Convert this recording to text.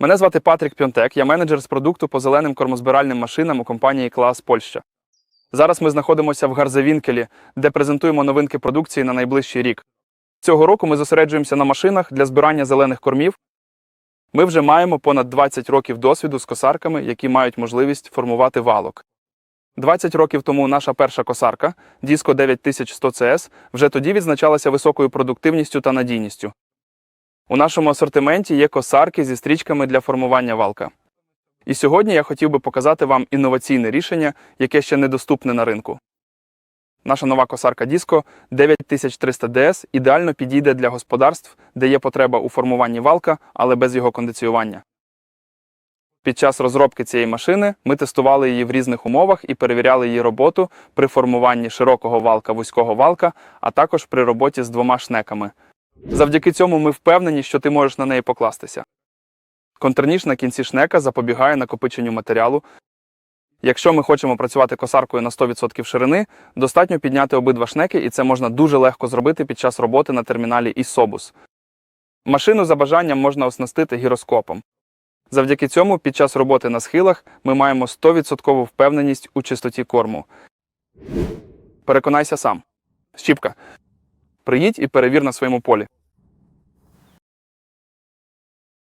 Мене звати Патрік Пьонтек, я менеджер з продукту по зеленим кормозбиральним машинам у компанії Клас Польща. Зараз ми знаходимося в Гарзевінкелі, де презентуємо новинки продукції на найближчий рік. Цього року ми зосереджуємося на машинах для збирання зелених кормів ми вже маємо понад 20 років досвіду з косарками, які мають можливість формувати валок. 20 років тому наша перша косарка Disco 9100 CS вже тоді відзначалася високою продуктивністю та надійністю. У нашому асортименті є косарки зі стрічками для формування валка. І сьогодні я хотів би показати вам інноваційне рішення, яке ще недоступне на ринку. Наша нова косарка Disco 9300 DS ідеально підійде для господарств, де є потреба у формуванні валка, але без його кондиціювання. Під час розробки цієї машини ми тестували її в різних умовах і перевіряли її роботу при формуванні широкого валка вузького валка, а також при роботі з двома шнеками. Завдяки цьому ми впевнені, що ти можеш на неї покластися. Контрніж на кінці шнека запобігає накопиченню матеріалу. Якщо ми хочемо працювати косаркою на 100% ширини, достатньо підняти обидва шнеки, і це можна дуже легко зробити під час роботи на терміналі iSobus. Машину за бажанням можна оснастити гіроскопом. Завдяки цьому під час роботи на схилах ми маємо 100% впевненість у чистоті корму. Переконайся сам. Щіпка. Приїдь і перевір на своєму полі.